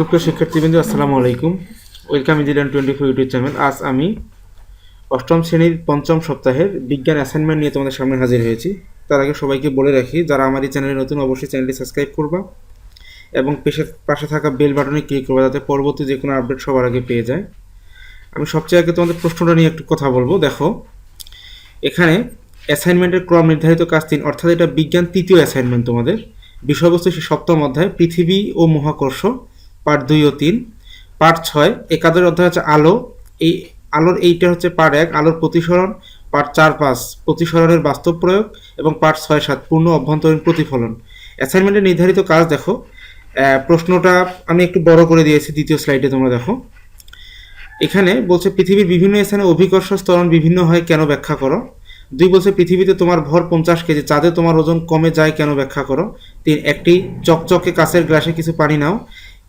সুপ্রিয় শিক্ষার্থীবৃন্দ, আসসালামু আলাইকুম। Welcome engineer twenty four YouTube channel আজ আমি অষ্টম শ্রেণির পঞ্চম সপ্তাহের বিজ্ঞান অ্যাসাইনমেন্ট নিয়ে তোমাদের সামনে হাজির হয়েছি। তার আগে সবাইকে বলে রাখি, যারা আমার এই চ্যানেলে নতুন, অবশ্যই চ্যানেলটি সাবস্ক্রাইব করবা এবং পেশে, পাশে থাকা বেল বাটনে ক্লিক করবা যাতে পরবর্তী যে কোনো আপডেট সবার আগে পেয়ে যায়। আমি সবচেয়ে আগে তোমাদের প্রশ্নটা নিয়ে একটু কথা বলব। দেখো, এখানে অ্যাসাইনমেন্টের ক্রম নির্ধারিত কাজ তিন, অর্থাৎ এটা বিজ্ঞান তৃতীয় অ্যাসাইনমেন্ট তোমাদের। বিষয়বস্তু সে সপ্তম অধ্যায়, পৃথিবী ও মহাকর্ষ। পার্ট দুই ও তিন। পার্ট ছয়, একাদশ অধ্যায় হচ্ছে আলো। এই আলোর এইটা হচ্ছে পার্ট এক, আলোর প্রতিসরণ। পার্ট চার, পাঁচ, প্রতিসরণের বাস্তব প্রয়োগ। এবং পার্ট ছয়, সাত, পূর্ণ অভ্যন্তরীণ প্রতিফলন। অ্যাসাইনমেন্টের নির্ধারিত কাজ দেখো। প্রশ্নটা আমি একটু বড় করে দিয়েছি, দ্বিতীয় স্লাইডে তোমরা দেখো। এখানে বলছে, পৃথিবীর বিভিন্ন স্থানে অভিকর্ষ স্তরণ বিভিন্ন হয় কেন ব্যাখ্যা করো? দুই বলছে, পৃথিবীতে তোমার ভর পঞ্চাশ কেজি, চাঁদে তোমার ওজন কমে যায় কেন ব্যাখ্যা করো? তিন, একটি চকচকে কাঁচের গ্লাসে কিছু পানি নাও।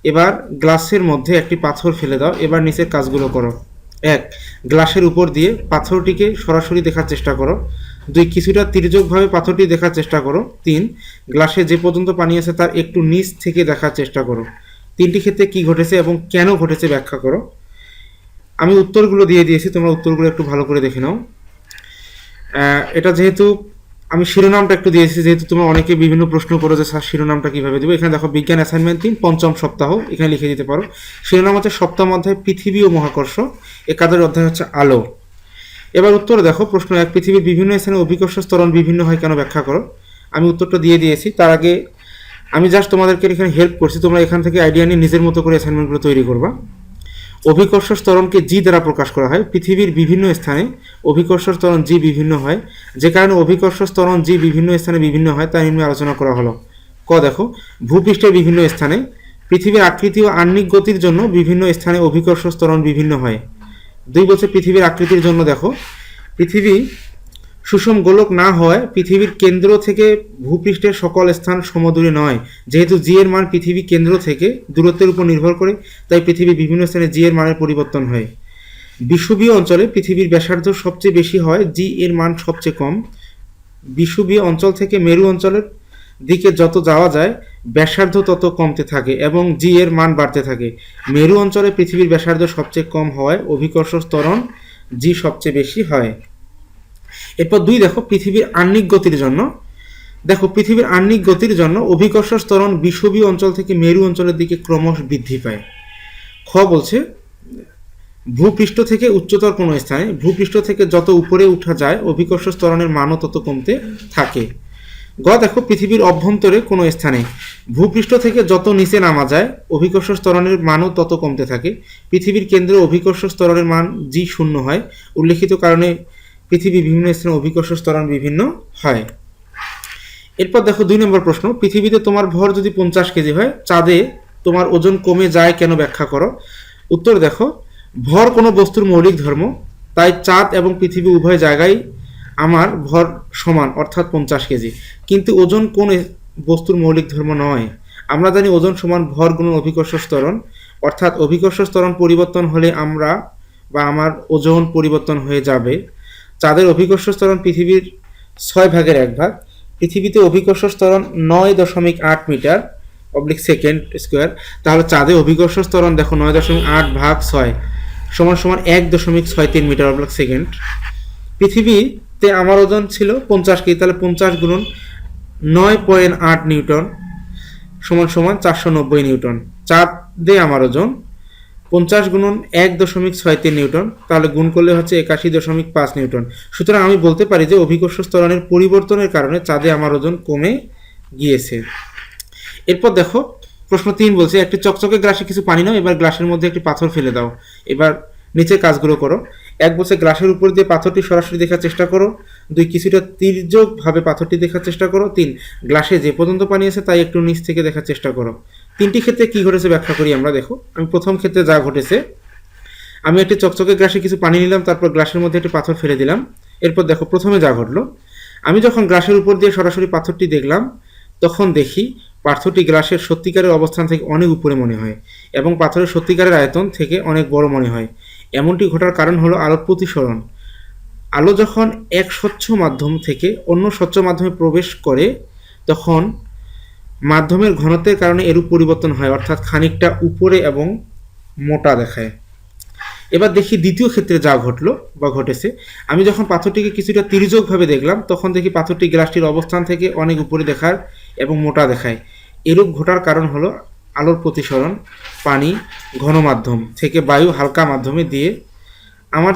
এবার গ্লাসের মধ্যে একটি পাথর ফেলে দাও। এবার নিচের কাজগুলো করো। এক, গ্লাসের উপর দিয়ে পাথরটিকে সরাসরি দেখার চেষ্টা করো। দুই, কিছুটা তির্যকভাবে পাথরটি দেখার চেষ্টা করো। তিন, গ্লাসে যে পর্যন্ত পানি আছে তার একটু নিচ থেকে দেখার চেষ্টা করো। তিনটি ক্ষেত্রে কি ঘটেছে এবং কেন ঘটেছে ব্যাখ্যা করো। আমি উত্তরগুলো দিয়ে দিয়েছি, তোমরা উত্তরগুলো একটু ভালো করে দেখে নাও। এটা যেহেতু আমি শিরোনামটা একটু দিয়েছি, যেহেতু তোমরা অনেকে বিভিন্ন প্রশ্ন করো যে, স্যার, শিরোনামটা কীভাবে দেবো? এখানে দেখো, বিজ্ঞান অ্যাসাইনমেন্ট তিন, পঞ্চম সপ্তাহ, এখানে লিখে দিতে পারো। শিরোনাম হচ্ছে সপ্তম অধ্যায়, পৃথিবী ও মহাকর্ষ। একাদশ অধ্যায় হচ্ছে আলো। এবার উত্তর দেখো, প্রশ্ন এক, পৃথিবীর বিভিন্ন স্থানে অভিকর্ষ স্তরণ বিভিন্ন হয় কেন ব্যাখ্যা করো? আমি উত্তরটা দিয়ে দিয়েছি, তার আগে আমি জাস্ট তোমাদেরকে এখানে হেল্প করছি, তোমরা এখান থেকে আইডিয়া নিয়ে নিজের মতো করে অ্যাসাইনমেন্টগুলো তৈরি করবা। অভিকর্ষ স্তরণকে জি দ্বারা প্রকাশ করা হয়। পৃথিবীর বিভিন্ন স্থানে অভিকর্ষ স্তরণ জি বিভিন্ন হয়। যে কারণে অভিকর্ষ স্তরণ জি বিভিন্ন স্থানে বিভিন্ন হয়, তা নিম্নে আলোচনা করা হলো। ক, দেখো ভূপৃষ্ঠের বিভিন্ন স্থানে পৃথিবীর আকৃতি ও আর্নিক গতির জন্য বিভিন্ন স্থানে অভিকর্ষ স্তরণ বিভিন্ন হয়। দুই বছর পৃথিবীর আকৃতির জন্য, দেখো। পৃথিবী সুষম গোলক না হওয়ায় পৃথিবীর কেন্দ্র থেকে ভূপৃষ্ঠের সকল স্থান সমদূরে নয়। যেহেতু জি এর মান পৃথিবী কেন্দ্র থেকে দূরত্বের উপর নির্ভর করে, তাই পৃথিবীর বিভিন্ন স্থানে জি এর মানের পরিবর্তন হয়। বিষুবীয় অঞ্চলে পৃথিবীর ব্যাসার্ধ সবচেয়ে বেশি হয় জি এর মান সবচেয়ে কম। বিষুবীয় অঞ্চল থেকে মেরু অঞ্চলের দিকে যত যাওয়া যায়, ব্যাসার্ধ তত কমতে থাকে এবং জি এর মান বাড়তে থাকে। মেরু অঞ্চলে পৃথিবীর ব্যাসার্ধ সবচেয়ে কম হওয়ায় অভিকর্ষ স্তরণ জি সবচেয়ে বেশি হয়। এরপর দুই দেখো, পৃথিবীর আহ্নিক গতির জন্য। দেখো, পৃথিবীর আহ্নিক গতির জন্য অভিকর্ষ স্তরণ বিষুবীয় অঞ্চল থেকে মেরু অঞ্চলের দিকে ক্রমশ বৃদ্ধি পায়। খ বলছে, ভূপৃষ্ঠ থেকে উচ্চতর কোনো স্থানে, ভূপৃষ্ঠ থেকে যত উপরে উঠা যায় অভিকর্ষ স্তরণের মানও তত কমতে থাকে। গ দেখো, পৃথিবীর অভ্যন্তরে কোনো স্থানে, ভূপৃষ্ঠ থেকে যত নিচে নামা যায় অভিকর্ষ স্তরণের মানও তত কমতে থাকে। পৃথিবীর কেন্দ্রে অভিকর্ষ স্তরণের মান জি শূন্য হয়। উল্লেখিত কারণে পৃথিবী বিভিন্ন স্থানে অভিকর্ষ স্তরণ বিভিন্ন হয়। এরপর দেখো দুই নম্বর প্রশ্ন, পৃথিবীতে তোমার ভর যদি পঞ্চাশ কেজি হয়, চাঁদে তোমার ওজন কমে যায় কেন ব্যাখ্যা করো। উত্তর দেখো, ভর কোনো বস্তুর মৌলিক ধর্ম, তাই চাঁদ এবং পৃথিবী উভয় জায়গায় আমার ভর সমান, অর্থাৎ পঞ্চাশ কেজি। কিন্তু ওজন কোন বস্তুর মৌলিক ধর্ম নয়। আমরা জানি ওজন সমান ভর গুণন অভিকর্ষ স্তরণ অর্থাৎ অভিকর্ষ স্তরণ পরিবর্তন হলে আমরা বা আমার ওজন পরিবর্তন হয়ে যাবে। চাঁদের অভিকর্ষ স্তরণ পৃথিবীর ছয় ভাগের এক ভাগ। পৃথিবীতে অভিকর্ষ স্তরণ নয় দশমিক আট মিটার, অবলিক সেকেন্ড স্কোয়ার। তাহলে চাঁদে অভিকর্ষ স্তরণ দেখো নয় দশমিক আট ভাগ ছয়, সমান সমান এক দশমিক ছয় তিন মিটার, অবলিক সেকেন্ড। পৃথিবীতে আমার ওজন ছিল পঞ্চাশ কেজি, তাহলে পঞ্চাশ গুণন নয় পয়েন্ট আট নিউটন, সমান সমান চারশো নব্বই নিউটন। চাঁদে আমার ওজন পঞ্চাশ গুণন এক দশমিক ছয় তিন নিউটন, তাহলে গুণ করলে হচ্ছে একাশি দশমিক পাঁচ নিউটন। সুতরাং আমি বলতে পারি যে অভিকর্ষ স্তরণের পরিবর্তনের কারণে চাঁদে আমার ওজন কমে গিয়েছে। এরপর দেখো, প্রশ্ন তিন বলছে, একটি চকচকে গ্লাসে কিছু পানি নাও, এবার গ্লাসের মধ্যে একটি পাথর ফেলে দাও। এবার নিচের কাজগুলো করো। এক বছর গ্লাসের উপর দিয়ে পাথরটি সরাসরি দেখার চেষ্টা করো। দুই, কিছুটা তির্যকভাবে পাথরটি দেখার চেষ্টা করো। তিন, গ্লাসে যে পর্যন্ত পানি আছে তাই একটু নিচ থেকে দেখার চেষ্টা করো। তিনটি ক্ষেত্রে কি ঘটেছে ব্যাখ্যা করি আমরা, দেখো। আমি প্রথম ক্ষেত্রে যা ঘটেছে, আমি একটি চকচকে গ্লাসে কিছু পানি নিলাম, তারপর গ্লাসের মধ্যে একটি পাথর ফেলে দিলাম। এরপর দেখো, প্রথমে যা ঘটলো, আমি যখন গ্লাসের উপর দিয়ে সরাসরি পাথরটি দেখলাম, তখন দেখি পাথরটি গ্লাসের সত্যিকারের অবস্থান থেকে অনেক উপরে মনে হয় এবং পাথরের সত্যিকারের আয়তন থেকে অনেক বড় মনে হয়। এমনটি ঘটার কারণ হলো আলোর প্রতিসরণ। আলো যখন এক স্বচ্ছ মাধ্যম থেকে অন্য স্বচ্ছ মাধ্যমে প্রবেশ করে, তখন মাধ্যমের ঘনত্বের কারণে এরূপ পরিবর্তন হয়, অর্থাৎ খানিকটা উপরে এবং মোটা দেখায়। এবার দেখি দ্বিতীয় ক্ষেত্রে যা ঘটলো বা ঘটেছে। আমি যখন পাথরটিকে কিছুটা তির্যকভাবে দেখলাম, তখন দেখি পাথরটি গ্লাসটির অবস্থান থেকে অনেক উপরে দেখার এবং মোটা দেখায়। এরূপ ঘটার কারণ হলো আলোর প্রতিসরণ, পানি, ঘন মাধ্যম থেকে বায়ু হালকা মাধ্যমে দিয়ে। আমার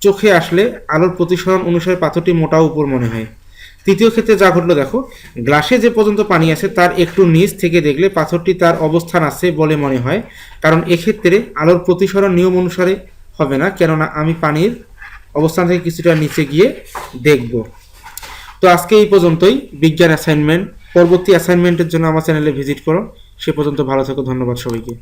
চোখে আসলে আলোর প্রতিসরণ অনুসারে পাথরটি মোটা উপর মনে হয়। তৃতীয় ক্ষেত্রে যা ঘটলো দেখো, গ্লাসে যে পর্যন্ত পানি আছে তার একটু নিচ থেকে দেখলে পাথরটি তার অবস্থান আছে বলে মনে হয়। কারণ এক্ষেত্রে আলোর প্রতিসরণ নিয়ম অনুসারে হবে না, কেননা আমি পানির অবস্থান থেকে কিছুটা নিচে গিয়ে দেখব। তো আজকে এই পর্যন্তই। বিজ্ঞান অ্যাসাইনমেন্ট পরবর্তী অ্যাসাইনমেন্টের জন্য আমার চ্যানেলে ভিজিট করো। সে পর্যন্ত ভালো থাকো, ধন্যবাদ সবাইকে।